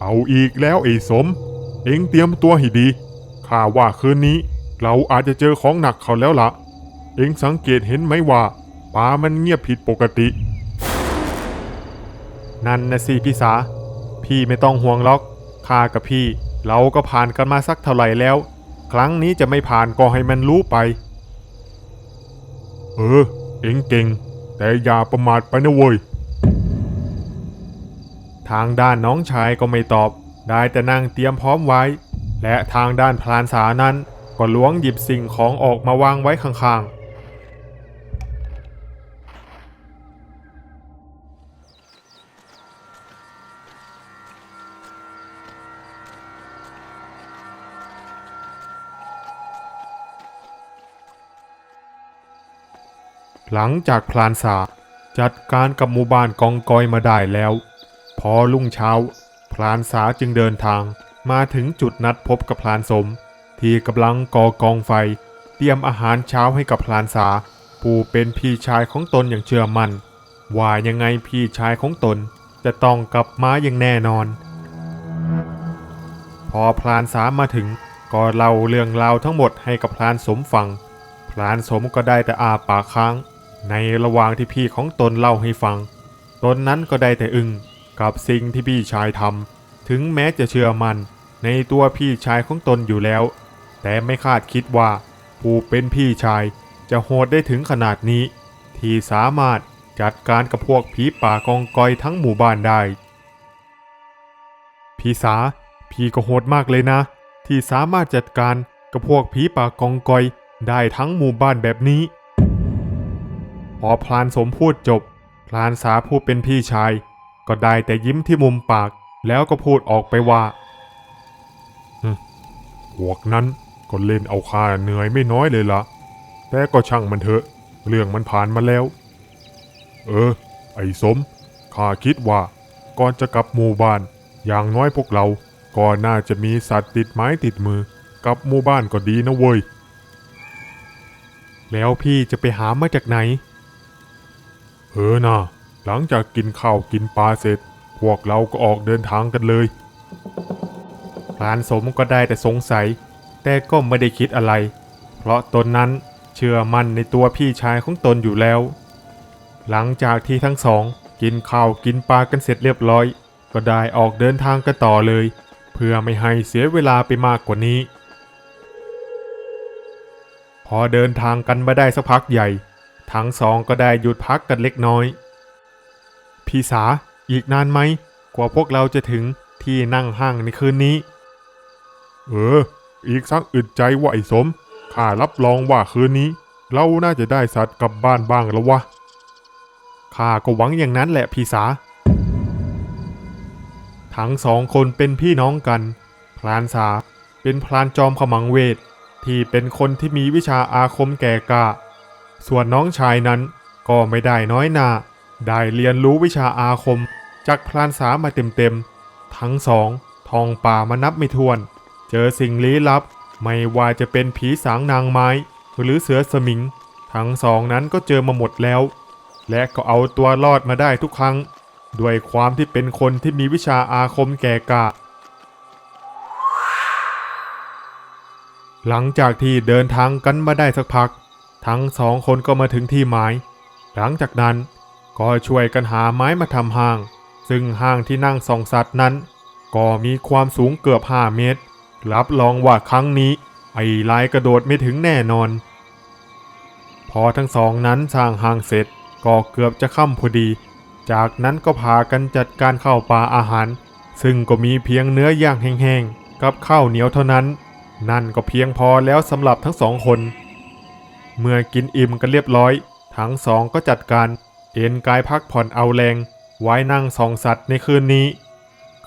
เอาอีกแล้วไอ้สม เอ็งเตรียมตัวให้ดี ข้าว่าคืนนี้ เราอาจจะเจอของหนักเขาแล้วละ่ะ เอ็งสังเกตเห็นไหมว่าป่ามันเงียบผิดปกติ นั่นนะสิพี่สา พี่ไม่ต้องห่วงล็อก ข้ากับพี่ เราก็ผ่านกันมาสักเท่าไหร่แล้ว ครั้งนี้จะไม่ผ่านก็ให้มันรู้ไป เออ เอ็งเก่ง แต่อย่าประมาทไปนะเว้ย ทางด้านน้องชายก็ไม่ตอบ ได้แต่นั่งเตรียมพร้อมไว้ และทางด้านพลานสานั้นก็ล้วงหยิบสิ่งของออกมาวางไว้ข้างๆหลังจากพลานสาจัดการกับหมู่บ้านกองกอยมาได้แล้ว พอรุ่งเช้า พลานสาจึงเดินทางมาถึงจุดนัดพบกับพลานสม ที่กำลังก่อกองไฟ เตรียมอาหารเช้าให้กับพลานสา ผู้เป็นพี่ชายของตนอย่างเชื่อมัน่นว่ายังไงพี่ชายของตนจะต้องกลับมาอย่างแน่นอน พอพลานสามาถึงก็เล่าเรื่องราวทั้งหมดให้กับพลานสมฟัง พลานสมก็ได้แต่อาปากค้าง ในระหว่างที่พี่ของตนเล่าให้ฟัง ตนนั้นก็ได้แต่อึง้ง กับสิ่งที่พี่ชายทำถึงแม้จะเชื่อมันในตัวพี่ชายของตนอยู่แล้ว แต่ไม่คาดคิดว่า ผู้เป็นพี่ชายจะโหดได้ถึงขนาดนี้ ที่สามารถจัดการกับพวกผีป่ากองกอยทั้งหมู่บ้านได้พี่สาพี่ก็โหดมากเลยนะ ที่สามารถจัดการกับพวกผีป่ากองกอยได้ทั้งหมู่บ้านแบบนี้ พอพลานสมพูดจบพลานสาผู้เป็นพี่ชาย ก็ได้แต่ยิ้มที่มุมปากแล้วก็พูดออกไปว่าพวกนั้นก็เล่นเอาข้าเหนื่อยไม่น้อยเลยละแต่ก็ช่างมันเถอะ เรื่องมันผ่านมาแล้ว เออ ไอ้สมข้าคิดว่าก่อนจะกลับหมู่บ้าน อย่างน้อยพวกเราก็น่าจะมีสัตว์ติดไม้ติดมือ กับหมู่บ้านก็ดีนะเว้ย แล้วพี่จะไปหามาจากไหน เออนะ หลังจากกินข้าวกินปลาเสร็จ พวกเราก็ออกเดินทางกันเลยพลานสมก็ได้แต่สงสัย แต่ก็ไม่ได้คิดอะไร เพราะตนนั้นเชื่อมั่นในตัวพี่ชายของตนอยู่แล้ว หลังจากที่ทั้งสอง กินข้าวกินปลากันเสร็จเรียบร้อย ก็ได้ออกเดินทางกันต่อเลย เพื่อไม่ให้เสียเวลาไปมากกว่านี้ พอเดินทางกันมาได้สักพักใหญ่ ทั้งสองก็ได้หยุดพักกันเล็กน้อย พี่สาอีกนานไหม กว่าพวกเราจะถึงที่นั่งห้างในคืนนี้ เออ อีกสักอึดใจว่าไอ้สม ข้ารับรองว่าคืนนี้ เราน่าจะได้สัตว์กลับบ้านบ้างแล้ววะ ข้าก็หวังอย่างนั้นแหละพี่สา ทั้งสองคนเป็นพี่น้องกัน พลานสาเป็นพลานจอมขมังเวท ที่เป็นคนที่มีวิชาอาคมแก่กาส่วนน้องชายนั้นก็ไม่ได้น้อยหนา ได้เรียนรู้วิชาอาคมจากพลานสามาเต็มๆ ทั้งสองทองป่ามานับไม่ถ้วน เจอสิ่งลี้ลับ ไม่ว่าจะเป็นผีสางนางไม้ หรือเสือสมิง ทั้งสองนั้นก็เจอมาหมดแล้ว และก็เอาตัวรอดมาได้ทุกครั้ง ด้วยความที่เป็นคนที่มีวิชาอาคมแก่กาหลังจากที่เดินทางกันมาได้สักพัก ทั้งสองคนก็มาถึงที่หมาย หลังจากนั้น ก็ช่วยกันหาไม้มาทำห้าง ซึ่งห้างที่นั่งสองสัตว์นั้น ก็มีความสูงเกือบ5เมตร รับรองว่าครั้งนี้ไอ้ลายกระโดดไม่ถึงแน่นอน พอทั้งสองนั้นสร้างห้างเสร็จก็เกือบจะค่ำพอดี จากนั้นก็พากันจัดการข้าวปลาอาหาร ซึ่งก็มีเพียงเนื้อย่างแห้งๆ กับข้าวเหนียวเท่านั้น นั่นก็เพียงพอแล้วสำหรับทั้งสองคน เมื่อกินอิ่มกันเรียบร้อย ทั้งสองก็จัดการ เอ็นกายพักผ่อนเอาแรง ไว้นั่งส่องสัตว์ในคืนนี้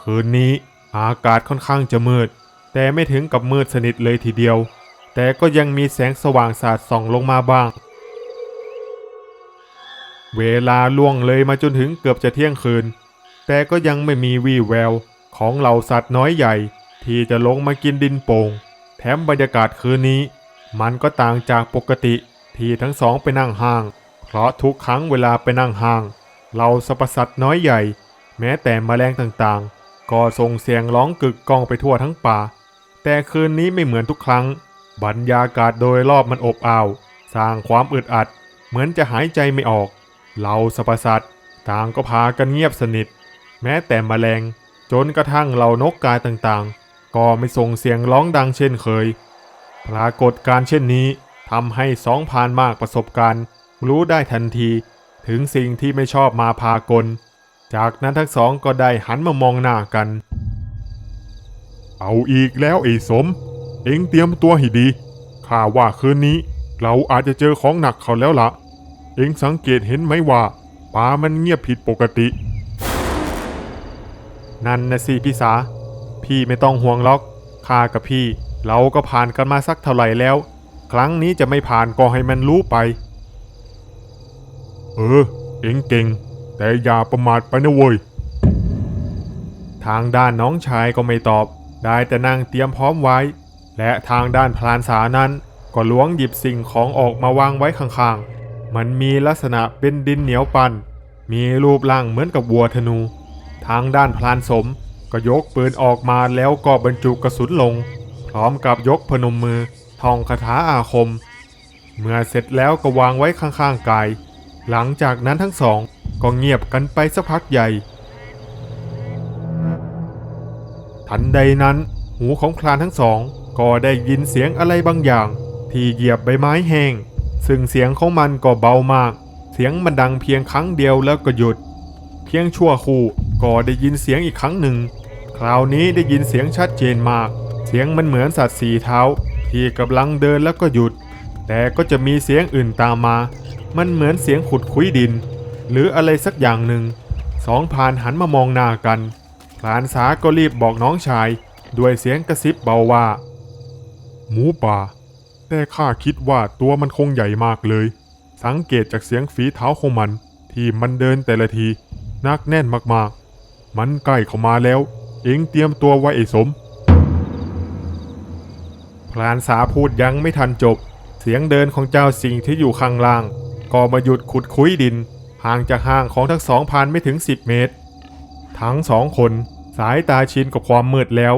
คืนนี้อากาศค่อนข้างจะมืด แต่ไม่ถึงกับมืดสนิทเลยทีเดียว แต่ก็ยังมีแสงสว่างสาดส่องลงมาบ้าง เวลาล่วงเลยมาจนถึงเกือบจะเที่ยงคืน แต่ก็ยังไม่มีวี่แววของเหล่าสัตว์น้อยใหญ่ ที่จะลงมากินดินโป่งแถมบรรยากาศคืนนี้ มันก็ต่างจากปกติที่ทั้งสองไปนั่งห้าง เพราะทุกครั้งเวลาไปนั่งห้างเราสรรพสัตว์น้อยใหญ่ แม้แต่แมลงต่างๆ ก็ส่งเสียงร้องกึกก้องไปทั่วทั้งป่า แต่คืนนี้ไม่เหมือนทุกครั้ง บรรยากาศโดยรอบมันอบอ้าว สร้างความอึดอัด เหมือนจะหายใจไม่ออกเหล่าสรรพสัตว์ต่างก็พากันเงียบสนิท แม้แต่แมลง จนกระทั่งเหล่านกกาต่างๆ ก็ไม่ส่งเสียงร้องดังเช่นเคย ปรากฏการเช่นนี้ทำให้สองพานมากประสบการณ์ รู้ได้ทันทีถึงสิ่งที่ไม่ชอบมาพากล จากนั้นทั้งสองก็ได้หันมามองหน้ากัน เอาอีกแล้วไอ้สม เอ็งเตรียมตัวให้ดี ข้าว่าคืนนี้ เราอาจจะเจอของหนักเขาแล้วละเอ็งสังเกตเห็นไหมว่าป่ามันเงียบผิดปกติ นั่นนะสิพี่สา พี่ไม่ต้องห่วงล็อกข้ากับพี่ เราก็ผ่านกันมาสักเท่าไหร่แล้ว ครั้งนี้จะไม่ผ่านก็ให้มันรู้ไป เออ เอ็งเก่ง แต่อย่าประมาทไปนะเว้ย ทางด้านน้องชายก็ไม่ตอบ ได้แต่นั่งเตรียมพร้อมไว้ และทางด้านพลานสานั้นก็ล้วงหยิบสิ่งของออกมาวางไว้ข้างๆ มันมีลักษณะเป็นดินเหนียวปัน่น มีรูปร่างเหมือนกับวัวธนู ทางด้านพลานสมก็ยกปืนออกมาแล้วก็บรรจุกระสุนลง พร้อมกับยกพนมมือท่องคาถาอาคม เมื่อเสร็จแล้วก็วางไว้ข้างๆกาย หลังจากนั้นทั้งสองก็เงียบกันไปสักพักใหญ่ ทันใดนั้น หูของพลานทั้งสองก็ได้ยินเสียงอะไรบางอย่าง ที่เหยียบใบไม้แห้ง ซึ่งเสียงของมันก็เบามาก เสียงมันดังเพียงครั้งเดียวแล้วก็หยุด เพียงชั่วคู่ก็ได้ยินเสียงอีกครั้งหนึ่ง คราวนี้ได้ยินเสียงชัดเจนมาก เสียงมันเหมือนสัตว์สีเท้า ที่กำลังเดินแล้วก็หยุด แต่ก็จะมีเสียงอื่นตามมา มันเหมือนเสียงขุดคุยดิน หรืออะไรสักอย่างหนึ่งสองพานหันมามองหน้ากันพรานสาก็รีบบอกน้องชาย ด้วยเสียงกระซิบเบาว่า หมูป่า แต่ข้าคิดว่าตัวมันคงใหญ่มากเลย สังเกตจากเสียงฝีเท้าของมัน ที่มันเดินแต่ละทีนักแน่นมากๆ มันใกล้เข้ามาแล้ว เอ็งเตรียมตัวไว้ไอ้สมพรานสาพูดยังไม่ทันจบ เสียงเดินของเจ้าสิ่งที่อยู่ข้างล่าง ก็มาหยุดขุดคุ้ยดิน ห่างจากห้างของทั้งสองพันไม่ถึง 10 เมตร ทั้งสองคนสายตาชินกับความมืดแล้ว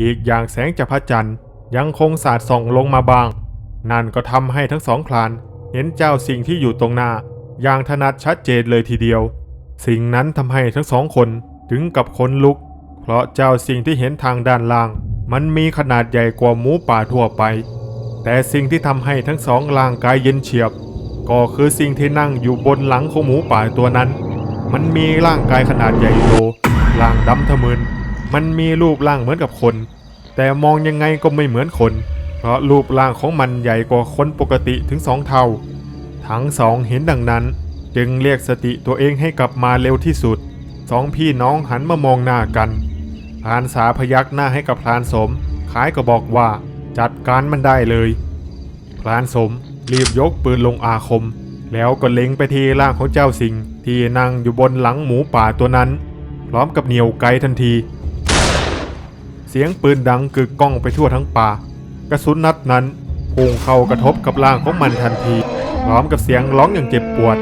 อีกอย่างแสงจากพระจันทร์ยังคงสาดส่องลงมาบาง นั่นก็ทำให้ทั้งสองพลานเห็นเจ้าสิ่งที่อยู่ตรงหน้า อย่างถนัดชัดเจนเลยทีเดียว สิ่งนั้นทำให้ทั้งสองคนถึงกับคนลุก เพราะเจ้าสิ่งที่เห็นทางด้านล่าง มันมีขนาดใหญ่กว่าหมูป่าทั่วไป แต่สิ่งที่ทำให้ทั้งสองร่างกายเย็นเฉียบ ก็คือสิ่งที่นั่งอยู่บนหลังของหมูป่าตัวนั้น มันมีร่างกายขนาดใหญ่โตร่างดำทะมึน มันมีรูปร่างเหมือนกับคน แต่มองยังไงก็ไม่เหมือนคน เพราะรูปร่างของมันใหญ่กว่าคนปกติถึงสองเท่า ทั้งสองเห็นดังนั้น จึงเรียกสติตัวเองให้กลับมาเร็วที่สุด สองพี่น้องหันมามองหน้ากันพรานสาพยักหน้าให้กับพรานสมคล้ายก็บอกว่าจัดการมันได้เลย พรานสม รีบยกปืนลงอาคม แล้วก็เล็งไปที่ร่างของเจ้าสิงที่นั่งอยู่บนหลังหมูป่าตัวนั้น พร้อมกับเหนียวไกทันที เสียงปืนดังกึกก้องไปทั่วทั้งป่า กระสุนนัดนั้นพุ่งเข้ากระทบกับร่างของมันทันที พร้อมกับเสียงร้องอย่างเจ็บปวด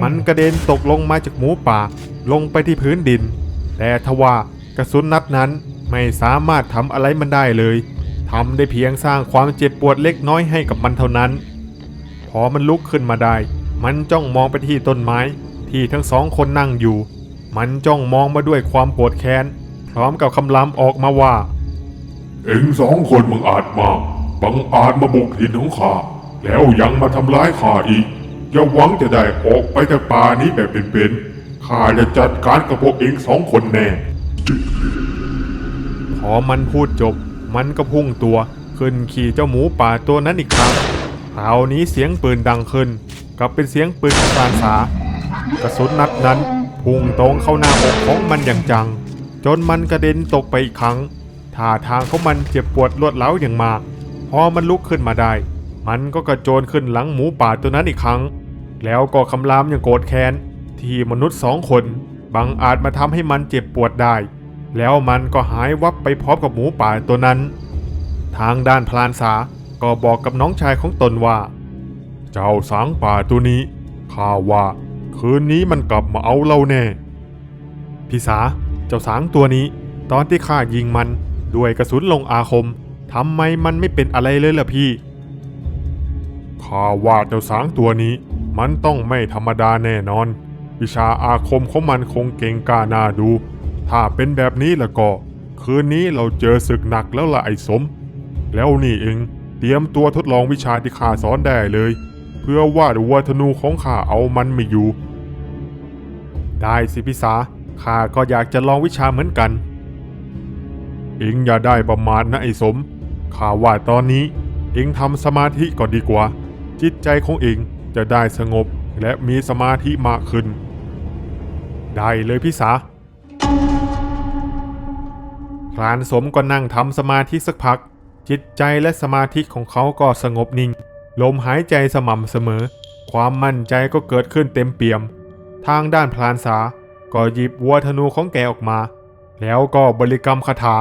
มันกระเด็นตกลงมาจากหมูป่า ลงไปที่พื้นดิน แต่ทว่ากระสุนนัดนั้นไม่สามารถทำอะไรมันได้เลยทำได้เพียงสร้างความเจ็บปวดเล็กน้อยให้กับมันเท่านั้น พอมันลุกขึ้นมาได้ มันจ้องมองไปที่ต้นไม้ ที่ทั้งสองคนนั่งอยู่ มันจ้องมองมาด้วยความโกรธแค้น พร้อมกับคำรามออกมาว่า เอ็งสองคนมึงอาจมากบังอาจมาบุกถิ่นของข้าแล้วยังมาทำร้ายข้าอีก อย่าหวังจะได้ออกไปจากป่านี้แบบเป็นๆข้าจะจัดการกับพวกเอ็งสองคนแน่ พอมันพูดจบ มันก็พุ่งตัว ขึ้นขี่เจ้าหมูป่าตัวนั้นอีกครั้งค ราวนี้เสียงปืนดังขึ้นกลับเป็นเสียงปืนของปราณสากระสุนนัดนั้นพุ่งตรงเข้าหน้าอกของมันอย่างจัง จนมันกระเด็นตกไปอีกครั้งท่าทางของมันเจ็บปวดรวดเล้าอย่างมาก พอมันลุกขึ้นมาได้ มันก็กระโจนขึ้นหลังหมูป่าตัวนั้นอีกครั้ง แล้วก็คำรามอย่างโกรธแค้น ที่มนุษย์สองคนบังอาจมาทำให้มันเจ็บปวดได้ แล้วมันก็หายวับไปพร้อมกับหมูป่าตัวนั้น ทางด้านพลานสา ก็บอกกับน้องชายของตนว่า เจ้าสางป่าตัวนี้ข้าว่าคืนนี้มันกลับมาเอาเราแน่ พี่สาเจ้าสางตัวนี้ ตอนที่ข้ายิงมันด้วยกระสุนลงอาคมทำไมมันไม่เป็นอะไรเลยล่ะพี่ข้าว่าเจ้าสางตัวนี้ มันต้องไม่ธรรมดาแน่นอน วิชาอาคมของมันคงเก่งกาน่าดู ถ้าเป็นแบบนี้ล้วก็ คืนนี้เราเจอศึกหนักแล้วล่ะไอ้สม แล้วนี่เอง เตรียมตัวทดลองวิชาที่ข้าสอนได้เลย เพื่อว่าวัวธนูของข้าเอามันไม่อยู่ ได้สิพิสาข้าก็อยากจะลองวิชาเหมือนกัน เอ็งอย่าได้ประมาทนะไอ้สมข้าว่าตอนนี้ เอ็งทำสมาธิก่อนดีกว่า จิตใจของเอ็งจะได้สงบและมีสมาธิมากขึ้น ได้เลยพี่สาพรานสมก็นั่งทำสมาธิสักพัก จิตใจและสมาธิของเขาก็สงบนิ่ง ลมหายใจสม่ำเสมอ ความมั่นใจก็เกิดขึ้นเต็มเปี่ยม ทางด้านพรานสา ก็หยิบวัวธนูของแกออกมา แล้วก็บริกรรมคาถา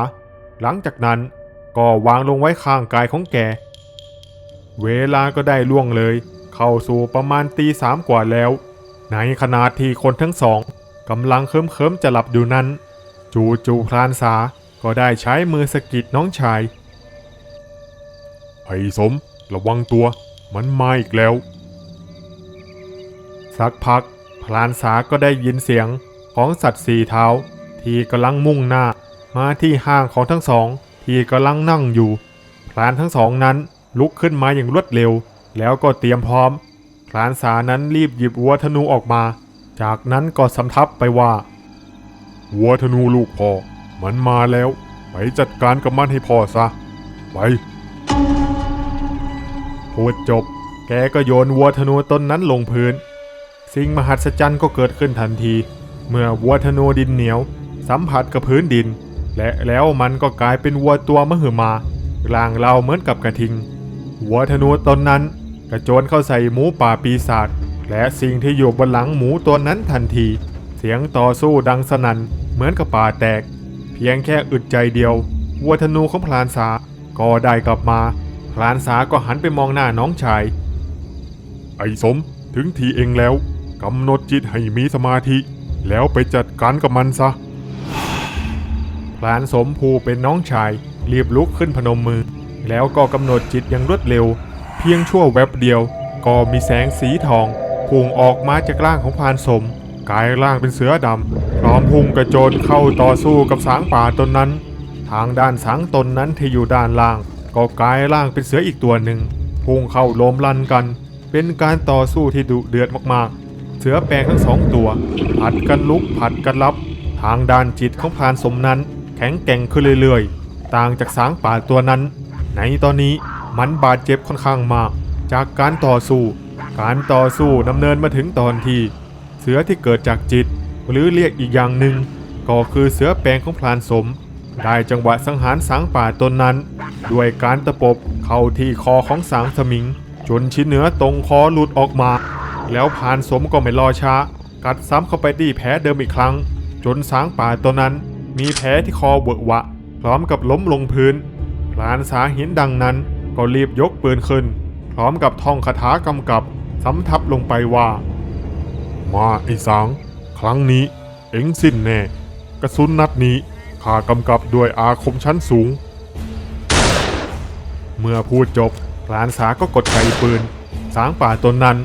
หลังจากนั้นก็วางลงไว้ข้างกายของแก เวลาก็ได้ล่วงเลย เข้าสู่ประมาณตีสามกว่าแล้ว ในขณะที่คนทั้งสองกำลังเคิมเคิมจะหลับอยู่นั้น จูจูพรานสาก็ได้ใช้มือสะกิดน้องชาย ไอ้สม ระวังตัว มันมาอีกแล้ว สักพักพรานสาก็ได้ยินเสียงของสัตว์สี่เท้า ที่กำลังมุ่งหน้า มาที่ห้างของทั้งสอง ที่กำลังนั่งอยู่พรานทั้งสองนั้นลุกขึ้นมาอย่างรวดเร็ว แล้วก็เตรียมพร้อมพรานสานั้นรีบหยิบวัวธนูออกมา จากนั้นก็สำทับไปว่า วัวธนูลูกพ่อ มันมาแล้ว ไปจัดการกับมันให้พ่อซะ ไป พูดจบ แกก็โยนวัวธนูต้นนั้นลงพื้น สิ่งมหัศจรรย์ก็เกิดขึ้นทันที เมื่อวัวธนูดินเหนียว สัมผัสกับพื้นดิน และแล้วมันก็กลายเป็นวัวตัวมหึมากลางเราเหมือนกับกระทิงวัวธนูตนนั้น กระโจนเข้าใส่หมูป่าปีศาจและสิ่งที่อยู่บนหลังหมูตัวนั้นทันที เสียงต่อสู้ดังสนั่นเหมือนกับป่าแตก เพียงแค่อึดใจเดียววัวธนูของพลานสาก็ได้กลับมา ลานสาก็หันไปมองหน้าน้องชาย ไอ้สมถึงทีเองแล้วกำหนดจิตให้มีสมาธิ แล้วไปจัดการกับมันซะพลานสมภูเป็นน้องชาย รีบลุกขึ้นพนมมือ แล้วก็กำหนดจิตอย่างรวดเร็ว เพียงชั่วแวบเดียว ก็มีแสงสีทองพุ่งออกมาจากร่างของพลานสม กายร่างเป็นเสือดำพร้อมพุ่งกระโจนเข้าต่อสู้กับสางป่าตนนั้น ทางด้านสางตนนั้นที่อยู่ด้านล่าง ก็กลายร่างเป็นเสืออีกตัวหนึ่งพุ่งเข้าโลมลันกัน เป็นการต่อสู้ที่ดุเดือดมากๆ เสือแปลงทั้งสองตัว ผัดกันลุกผัดกันรับ ทางด้านจิตของพานสมนั้น แข็งแกร่งขึ้นเรื่อยๆ ต่างจากสางป่าตัวนั้น ในตอนนี้มันบาดเจ็บค่อนข้างมาก จากการต่อสู้ การต่อสู้ดำเนินมาถึงตอนที่ เสือที่เกิดจากจิต หรือเรียกอีกอย่างหนึ่งก็คือเสือแปลงของพรานสม ได้จังหวะสังหารสางป่าตนนั้น ด้วยการตะปบเข้าที่คอของสางสมิง จนชิ้นเนื้อตรงคอหลุดออกมา แล้วพรานสมก็ไม่รอช้า กัดซ้ำเข้าไปที่แผลเดิมอีกครั้ง จนสางป่าตัวนั้น มีแผลที่คอเวอะวะ พร้อมกับล้มลงพื้นพลานสาเห็นดังนั้นก็รีบยกปืนขึ้น พร้อมกับท่องคาถากำกับสำทับลงไปว่า มาไอ้สางครั้งนี้เอ็งสิ้นแน่ กระสุนนัดนี้ ข้ากำกับด้วยอาคมชั้นสูง เมื่อพูดจบพลานสาก็กดไกปืน สางป่าตนนั้น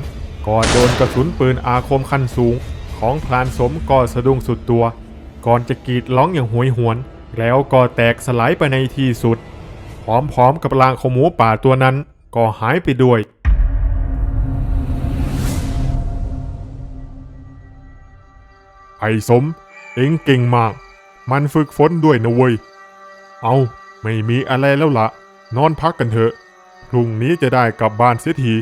ก็โดนกระสุนปืนอาคมขั้นสูง ของพลานสมก็สะดุ้งสุดตัว ก่อนจะกรีดร้องอย่างหวยหวน แล้วก็แตกสลายไปในที่สุด พร้อมๆกับร่างขงหมูป่าตัวนั้นก็หายไปด้วยไอ้สม เอ็งเก่งมาก มันฝึกฝนด้วยนะเว้ย เอาไม่มีอะไรแล้วละนอนพักกันเถอะ พรุ่งนี้จะได้กลับบ้านเสียที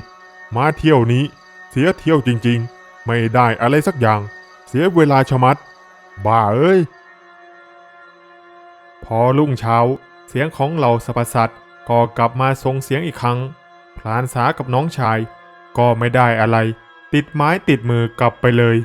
มาเที่ยวนี้ เสียเที่ยวจริงๆ ไม่ได้อะไรสักอย่าง เสียเวลาชะมัด บ้าเอ้ย พอรุ่งเช้า เสียงของเหล่าสรรพสัตว์ก็กลับมาส่งเสียงอีกครั้ง พลานสากับน้องชาย ก็ไม่ได้อะไร ติดไม้ติดมือกลับไปเลย